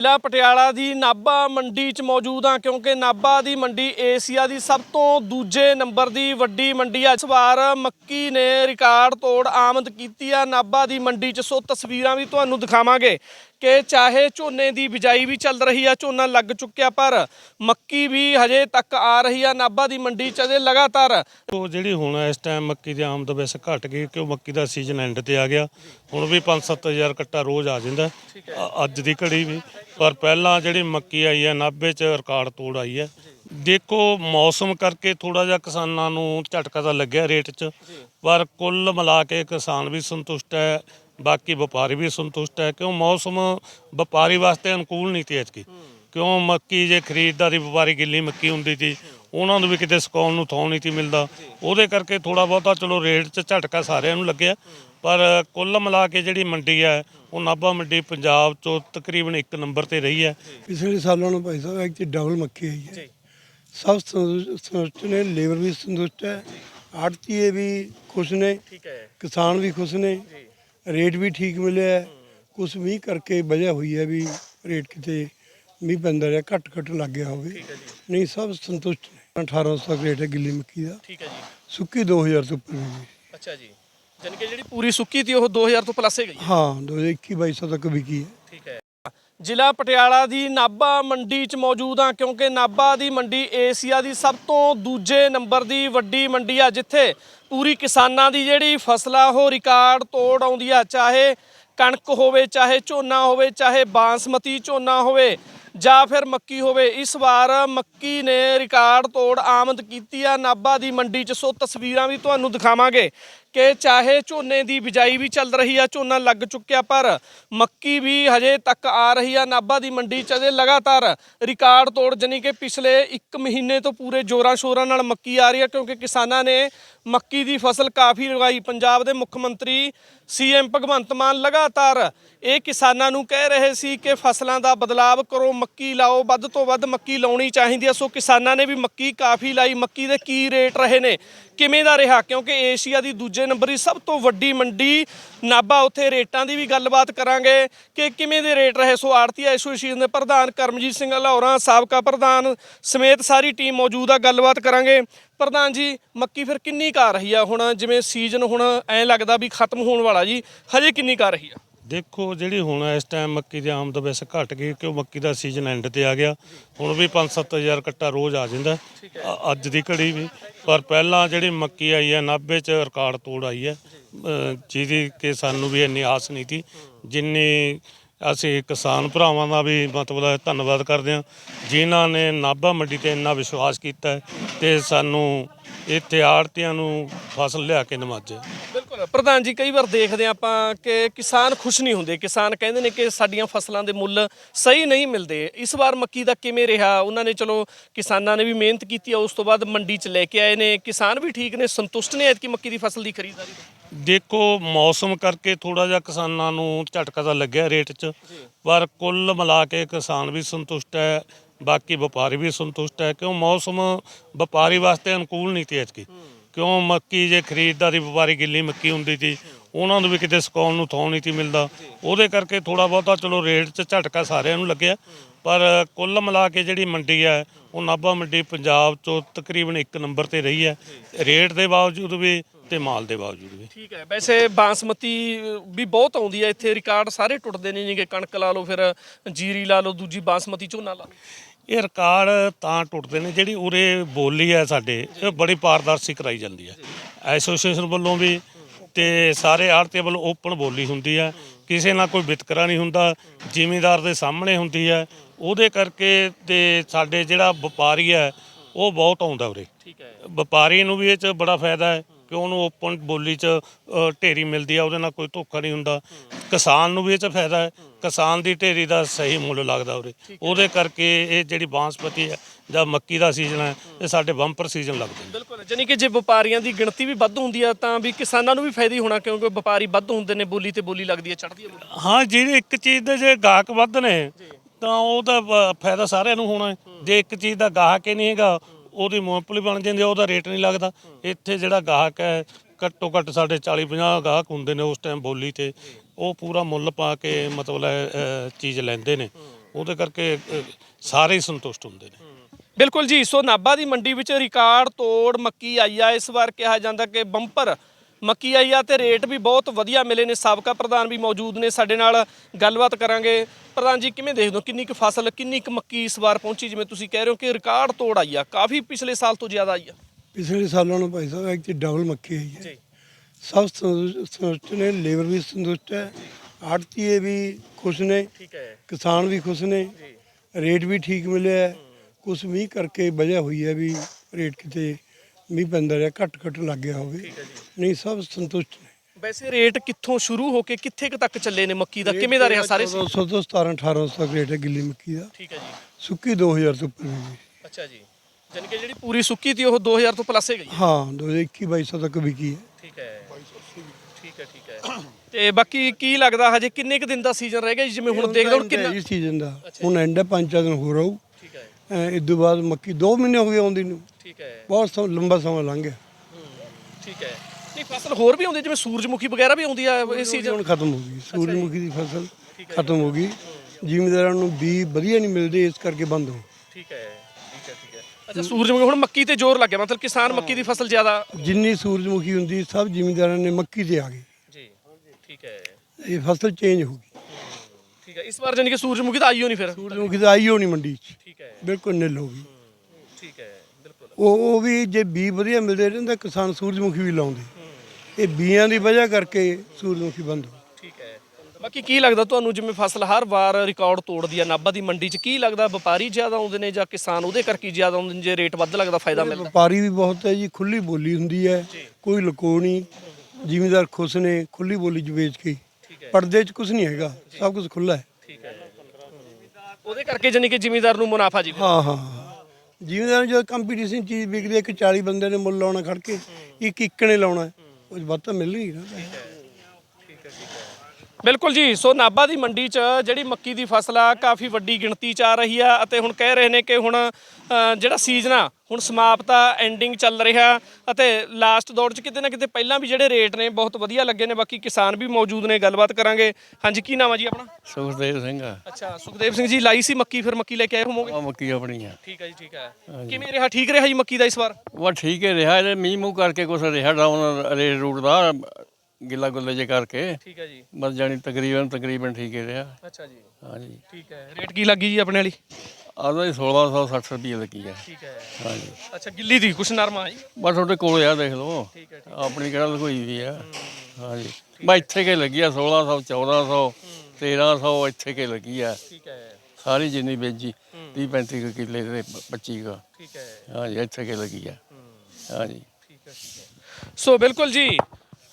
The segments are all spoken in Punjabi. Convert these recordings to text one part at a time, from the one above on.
ਜ਼ਿਲ੍ਹਾ ਪਟਿਆਲਾ ਦੀ ਨਾਭਾ ਮੰਡੀ 'ਚ ਮੌਜੂਦ ਹਾਂ ਕਿਉਂਕਿ ਨਾਭਾ ਦੀ ਮੰਡੀ ਏਸ਼ੀਆ ਦੀ ਸਭ ਤੋਂ ਦੂਜੇ ਨੰਬਰ ਦੀ ਵੱਡੀ ਮੰਡੀ ਆ। ਇਸ ਵਾਰ ਮੱਕੀ ਨੇ ਰਿਕਾਰਡ ਤੋੜ ਆਮਦ ਕੀਤੀ ਆ। ਨਾਭਾ ਦੀ ਮੰਡੀ 'ਚ ਸੋ ਤਸਵੀਰਾਂ ਵੀ ਤੁਹਾਨੂੰ ਦਿਖਾਵਾਂਗੇ। ਕਿ ਚਾਹੇ ਝੋਨੇ ਦੀ ਬਿਜਾਈ ਵੀ ਚੱਲ ਰਹੀ ਆ, ਝੋਨਾ ਲੱਗ ਚੁੱਕਿਆ, ਪਰ ਮੱਕੀ ਵੀ ਹਜੇ ਤੱਕ ਆ ਰਹੀ ਆ, ਨਾਭਾ ਦੀ ਮੰਡੀ 'ਚ ਅਜੇ ਲਗਾਤਾਰ। ਉਹ ਜਿਹੜੀ ਹੁਣ ਇਸ ਟਾਈਮ ਮੱਕੀ ਦੀ ਆਮਦ ਵੈਸੇ ਘਟ ਗਈ, ਕਿਉਂ ਮੱਕੀ ਦਾ ਸੀਜ਼ਨ ਐਂਡ ਤੇ ਆ ਗਿਆ, ਹੁਣ ਵੀ 5-7000 ਕੱਟਾ ਰੋਜ਼ ਆ ਜਾਂਦਾ ਅੱਜ ਦੀ ਘੜੀ ਵੀ। ਪਰ ਪਹਿਲਾਂ ਜਿਹੜੀ ਮੱਕੀ ਆਈ ਹੈ 90 ਚ ਰਿਕਾਰਡ ਤੋੜ ਆਈ ਹੈ। ਦੇਖੋ, ਮੌਸਮ ਕਰਕੇ ਥੋੜਾ ਜਿਹਾ ਕਿਸਾਨਾਂ ਨੂੰ ਝਟਕਾ ਤਾਂ ਲੱਗਿਆ ਰੇਟ 'ਚ, ਪਰ ਕੁੱਲ ਮਿਲਾ ਕੇ ਕਿਸਾਨ ਵੀ ਸੰਤੁਸ਼ਟ ਹੈ। ਬਾਕੀ ਵਪਾਰੀ ਵੀ ਸੰਤੁਸ਼ਟ ਹੈ ਕਿਉਂ ਮੌਸਮ ਵਪਾਰੀ ਵਾਸਤੇ ਅਨੁਕੂਲ ਨਹੀਂ ਤੀ ਐਤਕੀ। ਕਿਉਂ ਮੱਕੀ ਜੇ ਖਰੀਦਦਾਰੀ ਵਪਾਰੀ ਗਿੱਲੀ ਮੱਕੀ ਹੁੰਦੀ ਸੀ ਉਹਨਾਂ ਨੂੰ ਵੀ ਕਿਤੇ ਸੁਕਾਉਣ ਨੂੰ ਥਾਂ ਨਹੀਂ ਸੀ ਮਿਲਦਾ। ਉਹਦੇ ਕਰਕੇ ਥੋੜਾ ਬਹੁਤਾ ਚਲੋ ਰੇਟ 'ਚ ਝਟਕਾ ਸਾਰਿਆਂ ਨੂੰ ਲੱਗਿਆ। ਪਰ ਕੁੱਲ ਮਿਲਾ ਕੇ ਜਿਹੜੀ ਮੰਡੀ ਹੈ ਉਹ ਨਾਭਾ ਮੰਡੀ ਪੰਜਾਬ 'ਚੋਂ ਤਕਰੀਬਨ ਇੱਕ ਨੰਬਰ ਤੇ ਰਹੀ ਹੈ। ਪਿਛਲੇ ਸਾਲਾਂ ਨੂੰ ਭਾਈ ਸਾਹਿਬ ਇੱਕ ਡਬਲ ਮੱਕੀ ਆਈ ਹੈ। ਸਭ ਸੰਤੁ- ਸੰਤੁਸ਼ਟ ਨੇ ਲੇਬਰ ਵੀ ਸੰਤੁਸ਼ਟ ਹੈ। ਆੜਤੀਏ ਵੀ ਖੁਸ਼ ਨੇ ਠੀਕ ਹੈ। ਕਿਸਾਨ ਵੀ ਖੁਸ਼ ਨੇ। ਰੇਟ ਵੀ ਠੀਕ ਮਿਲਿਆ ਕੁਛ ਮੀਂਹ ਕਰਕੇ ਵਜ੍ਹਾ ਹੋਈ ਹੈ ਵੀ ਰੇਟ ਕਿਤੇ ਮੀਂਹ ਪੈਂਦਾ ਰਿਹਾ ਘੱਟ ਘੱਟ ਲੱਗ ਗਿਆ ਹੋਵੇ। ਨਹੀਂ ਸਭ ਸੰਤੁਸ਼ਟ ਨੇ। 1800 ਤੱਕ ਰੇਟ ਹੈ ਗਿੱਲੀ ਮੱਕੀ ਦਾ। ਠੀਕ ਹੈ ਜੀ। ਸੁੱਕੀ 2000 ਤੋਂ ਉੱਪਰ ਵੀ ਅੱਛਾ ਜੀ। ਜਾਣੀ ਕਿ ਜਿਹੜੀ ਪੂਰੀ ਸੁੱਕੀ ਤੀ ਉਹ 2000 ਤੋਂ ਪਲੱਸ ਹੀ। ਗਈ ਹਾਂ 2021 2200 ਤੱਕ ਵਿਕੀ ਹੈ। ਠੀਕ ਹੈ। ਜ਼ਿਲ੍ਹਾ ਪਟਿਆਲਾ ਦੀ ਨਾਭਾ ਮੰਡੀ 'ਚ ਮੌਜੂਦ ਹਾਂ, ਕਿਉਂਕਿ ਨਾਭਾ ਦੀ ਮੰਡੀ ਏਸ਼ੀਆ ਦੀ ਸਭ ਤੋਂ ਦੂਜੇ ਨੰਬਰ ਦੀ ਵੱਡੀ ਮੰਡੀ ਆ, ਜਿੱਥੇ ਪੂਰੀ ਕਿਸਾਨਾਂ ਦੀ ਜਿਹੜੀ ਫਸਲ ਆ, ਉਹ ਰਿਕਾਰਡ ਤੋੜ ਆਉਂਦੀ ਆ, ਚਾਹੇ ਕਣਕ ਹੋਵੇ, ਚਾਹੇ ਝੋਨਾ ਹੋਵੇ, ਚਾਹੇ ਬਾਸਮਤੀ ਝੋਨਾ ਹੋਵੇ ਜਾਂ ਫਿਰ ਮੱਕੀ ਹੋਵੇ, ਇਸ ਵਾਰ ਮੱਕੀ ਨੇ ਰਿਕਾਰਡ ਤੋੜ ਆਮਦ ਕੀਤੀ ਆ, ਨਾਭਾ ਦੀ ਮੰਡੀ 'ਚ। ਸੋ ਤਸਵੀਰਾਂ ਵੀ ਤੁਹਾਨੂੰ ਦਿਖਾਵਾਂਗੇ। ਕਿ ਚਾਹੇ ਝੋਨੇ ਦੀ ਬਿਜਾਈ ਵੀ ਚੱਲ ਰਹੀ ਆ, ਝੋਨਾ ਲੱਗ ਚੁੱਕਿਆ, ਪਰ ਮੱਕੀ ਵੀ ਹਜੇ ਤੱਕ ਆ ਰਹੀ ਆ। ਨਾਭਾ ਦੀ ਮੰਡੀ 'ਚ ਅਜੇ ਲਗਾਤਾਰ ਰਿਕਾਰਡ ਤੋੜ, ਜਾਣੀ ਕਿ ਪਿਛਲੇ 1 ਮਹੀਨੇ ਤੋਂ ਪੂਰੇ ਜੋਰਾਂ ਸ਼ੋਰਾਂ ਨਾਲ ਮੱਕੀ ਆ ਰਹੀ ਆ, ਕਿਉਂਕਿ ਕਿਸਾਨਾਂ ਨੇ ਮੱਕੀ ਦੀ ਫਸਲ ਕਾਫੀ ਲਗਾਈ ਪੰਜਾਬ ਦੇ ਮੁੱਖ ਮੰਤਰੀ ਸੀਐਮ ਭਗਵੰਤ ਮਾਨ ਲਗਾਤਾਰ ਇਹ ਕਿਸਾਨਾਂ ਨੂੰ ਕਹਿ ਰਹੇ ਸੀ ਕਿ ਫਸਲਾਂ ਦਾ ਬਦਲਾਵ ਕਰੋ, ਮੱਕੀ ਲਾਓ, ਵੱਧ ਤੋਂ ਵੱਧ ਮੱਕੀ ਲਾਉਣੀ ਚਾਹੀਦੀ ਹੈ ਸੋ ਕਿਸਾਨਾਂ ਨੇ ਵੀ ਮੱਕੀ ਕਾਫੀ ਲਾਈ। ਮੱਕੀ ਦੇ ਕੀ ਰੇਟ ਰਹੇ ਨੇ? ਕਿਵੇਂ ਦਾ ਰਿਹਾ? ਕਿਉਂਕਿ ਏਸ਼ੀਆ ਦੀ ਦੂਜੇ ਨੰਬਰ ਦੀ ਸਭ ਤੋਂ ਵੱਡੀ ਮੰਡੀ ਨਾਭਾ, ਉੱਥੇ ਰੇਟਾਂ ਦੀ ਵੀ ਗੱਲਬਾਤ ਕਰਾਂਗੇ ਕਿ ਕਿਵੇਂ ਦੇ ਰੇਟ ਰਹੇ? ਸੋ ਆੜਤੀ ਐਸੋਸੀਏਸ਼ਨ ਦੇ ਪ੍ਰਧਾਨ ਕਰਮਜੀਤ ਸਿੰਘ ਲਾਹੌਰਾ ਸਾਬਕਾ ਪ੍ਰਧਾਨ ਸਮੇਤ ਸਾਰੀ ਟੀਮ ਮੌਜੂਦ ਆ, ਗੱਲਬਾਤ ਕਰਾਂਗੇ। ਪ੍ਰਧਾਨ ਜੀ, ਮੱਕੀ ਫਿਰ ਕਿੰਨੀ ਕਾ ਰਹੀ ਆ? ਹੁਣ ਜਿਵੇਂ ਸੀਜ਼ਨ ਹੁਣ ਐਂ ਲੱਗਦਾ ਵੀ ਖਤਮ ਹੋਣ ਵਾਲਾ ਜੀ, ਹਜੇ ਕਿੰਨੀ ਕਾ ਰਹੀ ਆ? ਦੇਖੋ ਜਿਹੜੀ ਹੁਣ ਇਸ ਟਾਈਮ ਮੱਕੀ ਦੀ ਆਮਦ ਵੈਸੇ ਘਟ ਗਈ ਕਿਉਂ ਮੱਕੀ ਦਾ ਸੀਜ਼ਨ ਐਂਡ ਤੇ ਆ ਗਿਆ। ਹੁਣ ਵੀ 5-7000 ਕੱਟਾ ਰੋਜ਼ ਆ ਜਾਂਦਾ। ਅ- ਅੱਜ ਦੀ ਘੜੀ ਵੀ। ਪਰ ਪਹਿਲਾਂ ਜਿਹੜੀ ਮੱਕੀ ਆਈ ਹੈ 90 ਚ ਰਿਕਾਰਡ ਤੋੜ ਆਈ ਹੈ। ਅ, ਜਿਹਦੀ ਕਿ ਸਾਨੂੰ ਵੀ ਇੰਨੀ ਆਸ ਨਹੀਂ ਸੀ। ਜਿੰਨੀ ਅਸੀਂ ਕਿਸਾਨ ਭਰਾਵਾਂ ਦਾ ਵੀ ਮਤਲਬ ਧੰਨਵਾਦ ਕਰਦੇ ਹਾਂ, ਜਿਨ੍ਹਾਂ ਨੇ ਨਾਭਾ ਮੰਡੀ ਤੇ ਇੰਨਾ ਵਿਸ਼ਵਾਸ ਕੀਤਾ ਹੈ ਤੇ ਸਾਨੂੰ ਇੱਥੇ ਆੜਤੀਆਂ ਨੂੰ ਫਸਲ ਲਿਆ ਕੇ ਨਵਾਜੇ ਬਿਲਕੁਲ, ਪ੍ਰਧਾਨ ਜੀ, ਕਈ ਵਾਰ ਦੇਖਦੇ ਹਾਂ ਆਪਾਂ ਕਿ ਕਿਸਾਨ ਖੁਸ਼ ਨਹੀਂ ਹੁੰਦੇ। ਕਿਸਾਨ ਕਹਿੰਦੇ ਨੇ ਕਿ ਸਾਡੀਆਂ ਫਸਲਾਂ ਦੇ ਮੁੱਲ ਸਹੀ ਨਹੀਂ ਮਿਲਦੇ। ਇਸ ਵਾਰ ਮੱਕੀ ਦਾ ਕਿਵੇਂ ਰਿਹਾ? ਉਹਨਾਂ ਨੇ ਚਲੋ ਕਿਸਾਨਾਂ ਨੇ ਵੀ ਮਿਹਨਤ ਕੀਤੀ ਆ, ਉਸ ਤੋਂ ਬਾਅਦ ਮੰਡੀ 'ਚ ਲੈ ਕੇ ਆਏ ਨੇ। ਕਿਸਾਨ ਵੀ ਠੀਕ ਨੇ, ਸੰਤੁਸ਼ਟ ਨੇ ਐਤਕੀ ਮੱਕੀ ਦੀ ਫਸਲ ਦੀ ਖਰੀਦਦਾਰੀ ਦੇਖੋ ਮੌਸਮ ਕਰਕੇ ਥੋੜਾ ਜਿਹਾ ਕਿਸਾਨਾਂ ਨੂੰ ਝਟਕਾ ਤਾਂ ਲੱਗਿਆ ਰੇਟ 'ਚ ਪਰ ਕੁੱਲ ਮਿਲਾ ਕੇ ਕਿਸਾਨ ਵੀ ਸੰਤੁਸ਼ਟ ਹੈ ਬਾਕੀ ਵਪਾਰੀ ਵੀ ਸੰਤੁਸ਼ਟ ਹੈ ਕਿਉਂ ਮੌਸਮ ਵਪਾਰੀ ਵਾਸਤੇ ਅਨੁਕੂਲ ਨਹੀਂ ਤੀ ਐਤਕੀ। ਕਿਉਂ ਮੱਕੀ ਜੇ ਖਰੀਦਦਾਰੀ ਵਪਾਰੀ ਗਿੱਲੀ ਮੱਕੀ ਹੁੰਦੀ ਸੀ ਉਹਨਾਂ ਨੂੰ ਵੀ ਕਿਤੇ ਸੁਕਾਉਣ ਨੂੰ ਥਾਂ ਨਹੀਂ ਸੀ ਮਿਲਦਾ। ਉਹਦੇ ਕਰਕੇ ਥੋੜਾ ਬਹੁਤਾ ਚਲੋ ਰੇਟ 'ਚ ਝਟਕਾ ਸਾਰਿਆਂ ਨੂੰ ਲੱਗਿਆ ਪਰ ਕੁੱਲ ਮਿਲਾ ਕੇ ਜਿਹੜੀ ਮੰਡੀ ਹੈ ਉਹ ਨਾਭਾ ਮੰਡੀ ਪੰਜਾਬ 'ਚੋਂ ਤਕਰੀਬਨ ਇੱਕ ਨੰਬਰ ਤੇ ਰਹੀ ਹੈ। ਰੇਟ ਦੇ ਬਾਵਜੂਦ ਵੀ ਤੇ ਮਾਲ ਦੇ ਬਾਵਜੂਦ ਵੀ। ਠੀਕ ਹੈ ਵੈਸੇ ਬਾਸਮਤੀ ਵੀ ਬਹੁਤ ਆਉਂਦੀ ਹੈ ਇੱਥੇ ਰਿਕਾਰਡ ਸਾਰੇ ਟੁੱਟਦੇ ਨੇ ਜਿਵੇਂ ਕਣਕ ਲਾ ਲਓ ਫਿਰ ਜੀਰੀ ਲਾ ਲਓ ਦੂਜੀ ਬਾਸਮਤੀ ਝੋਨਾ ਲਾ ਲਓ। ਇਹ ਰਿਕਾਰਡ ਤਾਂ ਟੁੱਟਦੇ ਨੇ ਜਿਹੜੀ ਉਰੇ ਬੋਲੀ ਹੈ ਸਾਡੇ ਇਹ ਬੜੀ ਪਾਰਦਰਸ਼ੀ ਕਰਾਈ ਜਾਂਦੀ ਹੈ। ਐਸੋਸੀਏਸ਼ਨ ਵੱਲੋਂ ਵੀ ਤੇ ਸਾਰੇ ਆੜਤੇ ਵੱਲੋਂ ਓਪਨ ਬੋਲੀ ਹੁੰਦੀ ਹੈ ਕਿਸੇ ਨਾਲ ਕੋਈ ਵਿਤਕਰਾ ਨਹੀਂ ਹੁੰਦਾ ਜ਼ਿਮੀਂਦਾਰ ਦੇ ਸਾਹਮਣੇ ਹੁੰਦੀ ਹੈ ਉਹਦੇ ਕਰਕੇ ਤੇ ਸਾਡੇ ਜਿਹੜਾ ਵਪਾਰੀ ਹੈ ਉਹ ਬਹੁਤ ਆਉਂਦਾ ਉਰੇ। ਠੀਕ ਹੈ। ਵਪਾਰੀ ਨੂੰ ਵੀ ਇਹ ਚ ਬੜਾ ਫਾਇਦਾ ਹੈ। ਕਿ ਉਹਨੂੰ ਓਪਨ ਬੋਲੀ ਚ ਅ, ਢੇਰੀ ਮਿਲਦੀ ਆ ਉਹਦੇ ਨਾਲ ਕੋਈ ਧੋਖਾ ਨਹੀਂ ਹੁੰਦਾ। ਕਿਸਾਨ ਨੂੰ ਵੀ ਇਹ ਚ ਫਾਇਦਾ ਹੈ। ਕਿਸਾਨ ਦੀ ਢੇਰੀ ਦਾ ਸਹੀ ਮੁੱਲ ਲੱਗਦਾ ਉਰੇ। ਉਹਦੇ ਕਰਕੇ ਇਹ ਜਿਹੜੀ ਬਾਂਸਪਤੀ ਹੈ ਜਾਂ ਮੱਕੀ ਦਾ ਸੀਜ਼ਨ ਹੈ ਇਹ ਸਾਡੇ ਬੰਪਰ ਸੀਜ਼ਨ ਲੱਗਦੇ ਨੇ। ਬਿਲਕੁਲ। ਜਾਨੀ ਕਿ ਜੇ ਵਪਾਰੀਆਂ ਦੀ ਗਿਣਤੀ ਵੀ ਵੱਧ ਹੁੰਦੀ ਆ ਤਾਂ ਵੀ ਕਿਸਾਨਾਂ ਨੂੰ ਵੀ ਫਾਇਦਾ ਹੀ ਹੋਣਾ ਕਿਉਂਕਿ ਵਪਾਰੀ ਵੱਧ ਹੁੰਦੇ ਨੇ ਬੋਲੀ ਤੇ ਬੋਲੀ ਲੱਗਦੀ ਹੈ ਚੜ੍ਹਦੀ ਹੈ ਬੋਲੀ। ਹਾਂ ਜਿਹੜੇ ਇੱਕ ਚੀਜ਼ ਦੇ ਜੇ ਗਾਹਕ ਵੱਧ ਨੇ ਤਾਂ ਉਹਦਾ ਬ- ਫਾਇਦਾ ਸਾਰਿਆਂ ਨੂੰ ਹੋਣਾ ਹੈ। ਜੇ ਇੱਕ ਚੀਜ਼ ਦਾ ਗਾਹਕ ਹੀ ਨਹੀਂ ਹੈਗਾ ਉਹਦੀ ਮੋਨੋਪੋਲੀ ਬਣ ਜਾਂਦੀ ਹੈ ਉਹਦਾ ਰੇਟ ਨਹੀਂ ਲੱਗਦਾ। ਇੱਥੇ ਜਿਹੜਾ ਗਾਹਕ ਹੈ ਘੱਟੋ ਘੱਟ ਸਾਡੇ 40 50 ਗਾਹਕ ਹੁੰਦੇ ਨੇ ਉਸ ਟਾਈਮ ਬੋਲੀ ਤੇ। ਉਹ ਪੂਰਾ ਮੁੱਲ ਪਾ ਕੇ ਮਤਲਬ ਹੈ, ਚੀਜ਼ ਲੈਂਦੇ ਨੇ। ਉਹਦੇ ਕਰਕੇ ਅ, ਸਾਰੇ ਹੀ ਸੰਤੁਸ਼ਟ ਹੁੰਦੇ ਨੇ। ਬਿਲਕੁਲ ਜੀ ਸੋ ਨਾਭਾ ਦੀ ਮੰਡੀ ਵਿੱਚ ਰਿਕਾਰਡ ਤੋੜ ਮੱਕੀ ਆਈ ਆ। ਇਸ ਵਾਰ ਕਿਹਾ ਜਾਂਦਾ ਕਿ ਬੰਪਰ ਮੱਕੀ ਆਈ ਆ ਤੇ ਰੇਟ ਵੀ ਬਹੁਤ ਵਧੀਆ ਮਿਲੇ ਨੇ। ਸਾਬਕਾ ਪ੍ਰਧਾਨ ਵੀ ਮੌਜੂਦ ਨੇ ਸਾਡੇ ਨਾਲ। ਗੱਲਬਾਤ ਕਰਾਂਗੇ। ਪ੍ਰਧਾਨ ਜੀ ਕਿਵੇਂ ਦੇਖਦੇ ਹੋ? ਕਿੰਨੀ ਕੁ ਫਸਲ ਕਿੰਨੀ ਕੁ ਮੱਕੀ ਇਸ ਵਾਰ ਪਹੁੰਚੀ? ਜਿਵੇਂ ਤੁਸੀਂ ਕਹਿ ਰਹੇ ਹੋ ਕਿ ਰਿਕਾਰਡ ਤੋੜ ਆਈ ਆ। ਕਾਫੀ ਪਿਛਲੇ ਸਾਲ ਤੋਂ ਜ਼ਿਆਦਾ ਆਈ ਆ। ਪਿਛਲੇ ਸਾਲਾਂ ਨੂੰ ਭਾਈ ਸਾਹਿਬ ਇੱਕ ਡਬਲ ਮੱਕੀ ਆਈ ਹੈ। ਜੀ। ਸਭ ਸੰਤੁ- ਸੰਤੁਸ਼ਟ ਨੇ ਲੇਬਰ ਵੀ ਸੰਤੁਸ਼ਟ ਹੈ। ਆੜਤੀਏ ਵੀ ਖੁਸ਼ ਨੇ। ਠੀਕ ਹੈ। ਕਿਸਾਨ ਵੀ ਖੁਸ਼ ਨੇ। ਰੇਟ ਵੀ ਠੀਕ ਮਿਲਿਆ ਕੁਛ ਮੀਂਹ ਕਰਕੇ ਵਜ੍ਹਾ ਹੋਈ ਹੈ ਵੀ ਰੇਟ ਕਿਤੇ ਮੀਂਹ ਪੈਂਦਾ ਰਿਹਾ ਘੱਟ ਘੱਟ ਲੱਗ ਗਿਆ ਹੋਵੇ ਨਹੀਂ ਸਭ ਸੰਤੁਸ਼ਟ ਨੇ। ਵੈਸੇ ਰੇਟ ਕਿੱਥੋਂ ਸ਼ੁਰੂ ਹੋ ਕੇ ਕਿੱਥੇ ਕੁ ਤੱਕ ਚੱਲੇ ਨੇ ਮੱਕੀ ਦਾ? ਕਿਵੇਂ ਦਾ ਰਿਹਾ ਸਾਰੇ 100 ਤੋਂ 17 1800 ਤੱਕ ਰੇਟ ਹੈ ਗਿੱਲੀ ਮੱਕੀ ਦਾ। ਠੀਕ ਹੈ ਜੀ। ਸੁੱਕੀ 2000 ਤੋਂ ਉੱਪਰ ਵੀ ਅੱਛਾ ਜੀ। ਕਿ ਜਿਹੜੀ ਪੂਰੀ ਸੁੱਕੀ ਤੀ ਉਹ 2000 ਤੋਂ ਪਲੱਸ ਹੀ? ਗਈ ਹਾਂ 2021 2200 ਤੱਕ ਵਿਕੀ ਹੈ। ਠੀਕ ਹੈ। ਠੀਕ ਹੈ ਠੀਕ ਹੈ। ਤੇ ਬਾਕੀ ਕੀ ਲੱਗਦਾ ਹਜੇ ਕਿੰਨੇ ਕੁ ਦਿਨ ਦਾ ਸੀਜ਼ਨ ਰਹਿ ਗਿਆ? ਜਿਵੇਂ ਹੁਣ ਦੇਖਦੇ ਹੁਣ ਕਿੰਨਾ ਸੀਜ਼ਨ ਦਾ। ਹੁਣ ਐਂਡ ਹੈ ਪੰਜ ਚਾਰ ਦਿਨ ਹੋਰ ਆਊ। ਠੀਕ ਹੈ ਐ ਇਸ ਤੋਂ ਬਾਅਦ ਮੱਕੀ 2 ਮਹੀਨੇ ਹੋ ਗਏ ਆਉਂਦੀ ਨੂੰ। ਠੀਕ ਹੈ। ਬਹੁਤ ਸਮਾਂ ਲੰਬਾ ਸਮਾਂ ਲੰਘ ਗਿਆ। ਠੀਕ ਹੈ। ਨਹੀਂ ਫਸਲ ਹੋਰ ਵੀ ਆਉਂਦੀ ਜਿਵੇਂ ਸੂਰਜਮੁਖੀ ਵਗੈਰਾ ਵੀ ਆਉਂਦੀ ਆ ਇਸ ਸੀਜ਼ਨ ਹੁਣ ਖਤਮ ਹੋ ਗਈ। ਸੂਰਜਮੁਖੀ ਦੀ ਫਸਲ ਖਤਮ ਹੋ ਗਈ। ਜ਼ਿਮੀਂਦਾਰਾਂ ਨੂੰ ਬੀ ਵਧੀਆ ਨਹੀਂ ਮਿਲਦੇ ਇਸ ਕਰਕੇ ਬੰਦ ਹੋ ਠੀਕ ਹੈ ਠੀਕ ਹੈ ਠੀਕ ਹੈ। ਅੱਛਾ ਸੂਰਜਮੁਖੀ ਹੁਣ ਮੱਕੀ ਤੇ ਜ਼ੋਰ ਲੱਗਿਆ ਮਤਲਬ ਕਿਸਾਨ ਮੱਕੀ ਦੀ ਫਸਲ ਜ਼ਿਆਦਾ ਜਿੰਨੀ ਸੂਰਜਮੁਖੀ ਹੁੰਦੀ ਸਭ ਜ਼ਿਮੀਂਦਾਰਾਂ ਨੇ ਮੱਕੀ ਤੇ ਆ ਗਏ। ਜੀ ਠੀਕ ਹੈ। ਇਹ ਫਸਲ ਚੇਂਜ ਹੋ ਗਈ। ਠੀਕ ਹੈ। ਇਸ ਵਾਰ ਜਾਨੀ ਕਿ ਸੂਰਜਮੁਖੀ ਤਾਂ ਆਈ ਹੋ ਨਹੀਂ ਫਿਰ? ਸੂਰਜਮੁਖੀ ਤਾਂ ਆਈ ਹੋ ਨਹੀਂ ਮੰਡੀ 'ਚ। ਠੀਕ ਹੈ ਬਿਲਕੁਲ ਨਿਲ ਹੋ ਗਈ। ਠੀਕ ਹੈ ਬਿਲਕੁਲ। ਉਹ ਉਹ ਵੀ ਜੇ ਬੀ ਵਧੀਆ ਮਿਲਦੇ ਰਹਿੰਦੇ ਕਿਸਾਨ ਸੂਰਜਮੁਖੀ ਵੀ ਲਾਉਂਦੇ। ਇਹ ਬੀਆਂ ਦੀ ਵਜ੍ਹਾ ਕਰਕੇ ਸੂਰਜਮੁਖੀ ਬੰਦ ਹੋ ਗਈ। ਠੀਕ ਹੈ। ਬਾਕੀ ਕੀ ਲੱਗਦਾ ਤੁਹਾਨੂੰ ਜਿਵੇਂ ਫਸਲ ਹਰ ਵਾਰ ਰਿਕਾਰਡ ਤੋੜਦੀ ਆ ਨਾਭਾ ਦੀ ਮੰਡੀ 'ਚ ਕੀ ਲੱਗਦਾ ਵਪਾਰੀ ਜ਼ਿਆਦਾ ਆਉਂਦੇ ਨੇ ਜਾਂ ਕਿਸਾਨ ਉਹਦੇ ਕਰਕੇ ਜ਼ਿਆਦਾ ਆਉਂਦੇ ਨੇ ਜੇ ਰੇਟ ਵੱਧ ਲੱਗਦਾ ਫਾਇਦਾ ਮਿਲਦਾ? ਵਪਾਰੀ ਵੀ ਬਹੁਤ ਹੈ ਜੀ ਖੁੱਲੀ ਬੋਲੀ ਹੁੰਦੀ ਹੈ। ਕੋਈ ਲੁਕੋ ਨਹੀਂ ਜ਼ਿਮੀਂਦਾਰ ਖੁਸ਼ ਨੇ ਖੁੱਲੀ ਬੋਲੀ 'ਚ ਵੇਚ ਕੇ। ਪਰਦੇ 'ਚ ਕੁਝ ਨਹੀਂ ਹੈਗਾ ਸਭ ਕੁਝ ਖੁੱਲਾ ਹੈ। ਠੀਕ ਹੈ। ਉਹਦੇ ਕਰਕੇ ਜਾਨੀ ਕਿ ਜ਼ਿਮੀਦਾਰ ਨੂੰ ਮੁਨਾਫਾ ਜੀ ਹਾਂ ਹਾਂ ਜ਼ਿਮੀਂਦਾਰ ਜਦੋਂ ਕੰਪੀਟੀਸ਼ਨ ਚੀਜ਼ ਵਿਕਦੀ ਹੈ ਇੱਕ 40 ਬੰਦੇ ਨੇ ਮੁੱਲ ਲਾਉਣਾ ਖੜ ਕੇ ਇੱਕ ਇੱਕ ਨੇ ਲਾਉਣਾ। ਉਹ ਵੱਧ ਤਾਂ ਮਿਲ ਨਹੀਂ ਨਾ ਬਿਲਕੁਲ ਜੀ ਸੋ ਨਾਭਾ ਦੀ ਮੰਡੀ 'ਚ ਜਿਹੜੀ ਮੱਕੀ ਦੀ ਫਸਲ ਆ ਕਾਫੀ ਵੱਡੀ ਗਿਣਤੀ 'ਚ ਆ ਰਹੀ ਆ ਅਤੇ ਹੁਣ ਕਹਿ ਰਹੇ ਨੇ ਕਿ ਹੁਣ ਜਿਹੜਾ ਸੀਜ਼ਨ ਆ ਹੁਣ ਸਮਾਪਤ ਆ ਐਂਡਿੰਗ ਚੱਲ ਰਿਹਾ ਅਤੇ ਲਾਸਟ ਦੌਰ 'ਚ ਕਿਤੇ ਨਾ ਕਿਤੇ ਪਹਿਲਾਂ ਵੀ ਜਿਹੜੇ ਰੇਟ ਨੇ ਬਹੁਤ ਵਧੀਆ ਲੱਗੇ ਨੇ ਬਾਕੀ ਕਿਸਾਨ ਵੀ ਮੌਜੂਦ ਨੇ ਗੱਲਬਾਤ ਕਰਾਂਗੇ। ਹਾਂਜੀ ਕੀ ਨਾਮ ਆ ਜੀ ਆਪਣਾ? ਸੁਖਦੇਵ ਸਿੰਘ ਆ। ਅੱਛਾ ਸੁਖਦੇਵ ਸਿੰਘ ਜੀ ਲਾਈ ਸੀ ਮੱਕੀ ਫਿਰ ਮੱਕੀ ਲੈ ਕੇ ਆਏ ਹੋਵੋਗੇ? ਆਹ ਮੱਕੀ ਆਪਣੀ ਆ। ਠੀਕ ਹੈ ਜੀ ਠੀਕ ਹੈ ਕਿਵੇਂ ਰਿਹਾ? ਠੀਕ ਰਿਹਾ ਜੀ ਮੱਕੀ ਦਾ ਇਸ ਵਾਰ? ਉਹ ਠੀਕ ਹੀ ਰਿਹਾ ਇਹਦੇ ਮੀਂਹ ਮੂੰਹ ਕਰਕੇ ਕੁਛ ਰਿਹਾ ਡਾਊਨ ਰੇਟ ਰੂਟ ਦਾ। ਗਿੱਲਾ ਗੁੱਲੇ ਜੇ ਕਰਕੇ। ਠੀਕ ਹੈ ਜੀ। ਬਸ ਜਾਣੀ ਤਕਰੀਬਨ ਤਕਰੀਬਨ ਠੀਕ ਹੀ ਰਿਹਾ। ਅੱਛਾ ਜੀ। ਹਾਂਜੀ। ਠੀਕ ਹੈ। ਰੇਟ ਕੀ ਲੱਗੀ ਜੀ ਆਪਣੇ ਵਾਲੀ? ਆਦਾ 1660 ਰੁਪਏ ਲੱਗੀ ਆ ਠੀਕ ਹੈ। ਹਾਂਜੀ। ਅੱਛਾ ਗਿੱਲੀ ਦੀ ਕੁਛ ਨਰਮਾ ਜੀ? ਬਸ ਤੁਹਾਡੇ ਕੋਲ ਆ ਦੇਖ ਲਓ। ਠੀਕ ਹੈ ਆਪਣੀ ਕਿਹੜਾ ਲਗੋਈ ਵੀ ਆ। ਹਾਂਜੀ। ਬਸ ਇੱਥੇ ਕੇ ਲੱਗੀ ਆ 1600 1400 1300 ਇੱਥੇ ਕੇ ਲੱਗੀ ਆ। ਠੀਕ ਹੈ। ਸਾਰੀ ਜਿੰਨੀ ਵੇਚੀ 30 35 ਕੁ ਕਿੱਲੇ ਦੇ 25 ਕੁ। ਠੀਕ ਹੈ। ਹਾਂਜੀ ਇੱਥੇ ਕੇ ਲੱਗੀ ਆ। ਹਾਂਜੀ। ਹੈ ਠੀਕ ਹੈ। ਸੋ ਬਿਲਕੁਲ ਜੀ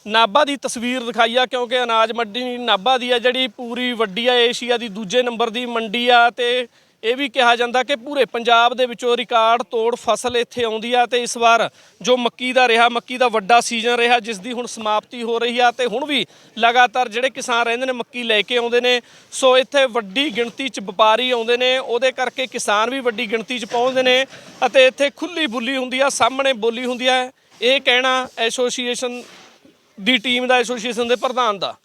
ਨਾਭਾ ਦੀ ਤਸਵੀਰ ਦਿਖਾਈ ਆ, ਕਿਉਂਕਿ ਅਨਾਜ ਮੰਡੀ ਨਾਭਾ ਦੀ ਆ, ਜਿਹੜੀ ਪੂਰੀ ਵੱਡੀ ਆ, ਏਸ਼ੀਆ ਦੀ ਦੂਜੇ ਨੰਬਰ ਦੀ ਮੰਡੀ ਆ, ਤੇ ਇਹ ਵੀ ਕਿਹਾ ਜਾਂਦਾ ਕਿ ਪੂਰੇ ਪੰਜਾਬ ਦੇ ਵਿੱਚੋਂ ਰਿਕਾਰਡ ਤੋੜ ਫਸਲ ਇੱਥੇ ਆਉਂਦੀ ਆ, ਤੇ ਇਸ ਵਾਰ ਜੋ ਮੱਕੀ ਦਾ ਰਿਹਾ, ਮੱਕੀ ਦਾ ਵੱਡਾ ਸੀਜ਼ਨ ਰਿਹਾ, ਜਿਸ ਦੀ ਹੁਣ ਸਮਾਪਤੀ ਹੋ ਰਹੀ ਆ, ਤੇ ਹੁਣ ਵੀ ਲਗਾਤਾਰ ਜਿਹੜੇ ਕਿਸਾਨ ਰਹਿੰਦੇ ਨੇ, ਮੱਕੀ ਲੈ ਕੇ ਆਉਂਦੇ ਨੇ, ਸੋ ਇੱਥੇ ਵੱਡੀ ਗਿਣਤੀ 'ਚ ਵਪਾਰੀ ਆਉਂਦੇ ਨੇ, ਉਹਦੇ ਕਰਕੇ ਕਿਸਾਨ ਵੀ ਵੱਡੀ ਗਿਣਤੀ 'ਚ ਪਹੁੰਚਦੇ ਨੇ, ਅਤੇ ਇੱਥੇ ਖੁੱਲੀ ਬੁੱਲੀ ਹੁੰਦੀ ਆ, ਸਾਹਮਣੇ ਬੋਲੀ ਹੁੰਦੀ ਆ, ਇਹ ਕਹਿਣਾ ਐਸੋਸੀਏਸ਼ਨ ਦੀ ਟੀਮ ਦਾ ਐਸੋਸੀਏਸ਼ਨ ਦੇ ਪ੍ਰਧਾਨ ਦਾ।